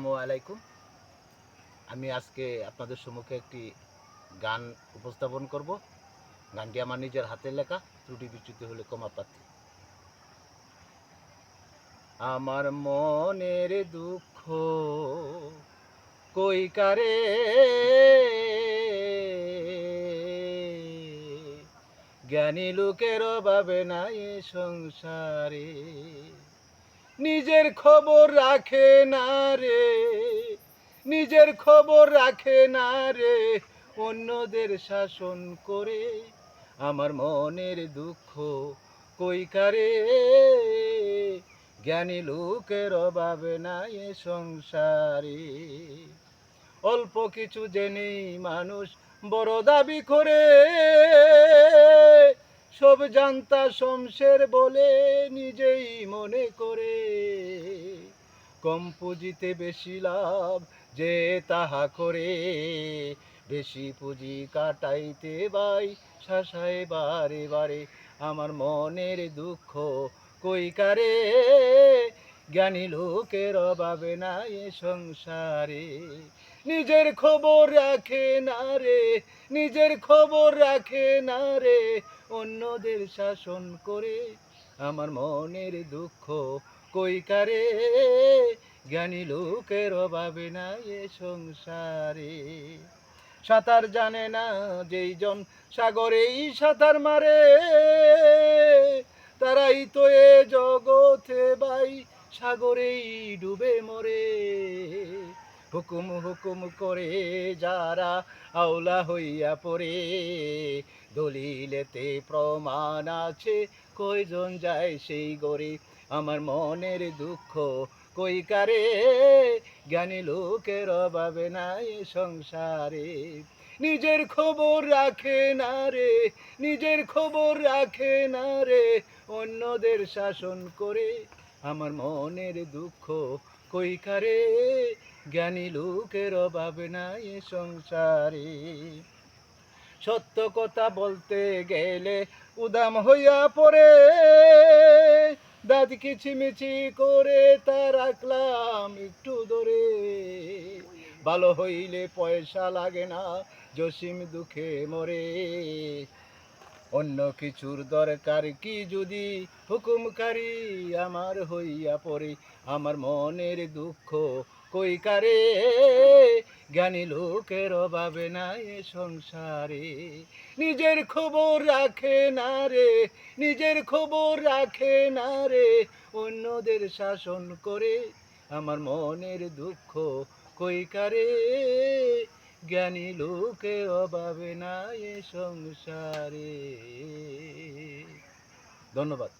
আসসালামু আলাইকুম। আমি আজকে আপনাদের সম্মুখে একটি গান উপস্থাপন করব। গানটি আমার নিজের হাতের লেখা, ত্রুটি বিচ্যুতি হলে কমা প্রার্থী। আমার মনের দুঃখ কই কারে? জ্ঞানী লোকের অভাবে নাই সংসারে, নিজের খবর রাখে না রে। নিজের খবর রাখে না রে, অন্যদের শাসন করে। আমার মনের দুঃখ কইকারে জ্ঞানী লোকের অভাবে নাই সংসারে। অল্প কিছু জেনেই মানুষ বড় দাবি করে। সব জানতা শমশের বলে নিজেই মনে করে। কম পুঁজিতে বেশি লাভ যে তাহা করে বেশি পুঁজি কাটাইতে বাই, শাসায় বারে বারে আমার মনের দুঃখ কইকারে জ্ঞানী লোকের অভাবে না এ সংসারে। নিজের খবর রাখে না রে, নিজের খবর রাখে না রে। অন্যদের শাসন করে আমার মনের দুঃখ কইকারে জ্ঞানী লোকের অভাবে না এ সংসারে। সাঁতার জানে না যেই জন সাগরেই সাঁতার মারে। তারাই তো এ জগতে বাই সাগরেই ডুবে মরে। হুকুম হুকুম করে যারা আওলা হইয়া পড়ে, দলিলেতে প্রমাণ আছে, কয়জন যায় সেই গরে আমার মনের দুঃখ কই কারে? জ্ঞানী লোকের অভাবে নাই সংসারে। নিজের খবর রাখে না রে, নিজের খবর রাখে না রে, অন্যদের শাসন করে আমার মনের দুঃখ কই কারে? জ্ঞানী লোকের অভাবে নাই সংসারে। সত্য কথা বলতে গেলে উদাম হইয়া পড়ে। দাদি কিচিমিচি করে তা রাখলাম একটু ধরে ভালো হইলে পয়সা লাগে না, জসিম দুঃখে মরে। অন্য কিছুর দরকার কি যদি হুকুমকারী আমার হইয়া পড়ে আমার মনের দুঃখ কই কারে? জ্ঞানী লোকের অভাবে নাই সংসারে। নিজের খবর রাখে না রে, নিজের খবর রাখে না রে। অন্যদের শাসন করে আমার মনের দুঃখ কই কারে? জ্ঞানী লোকে অভাবে নাই এ সংসারে। ধন্যবাদ।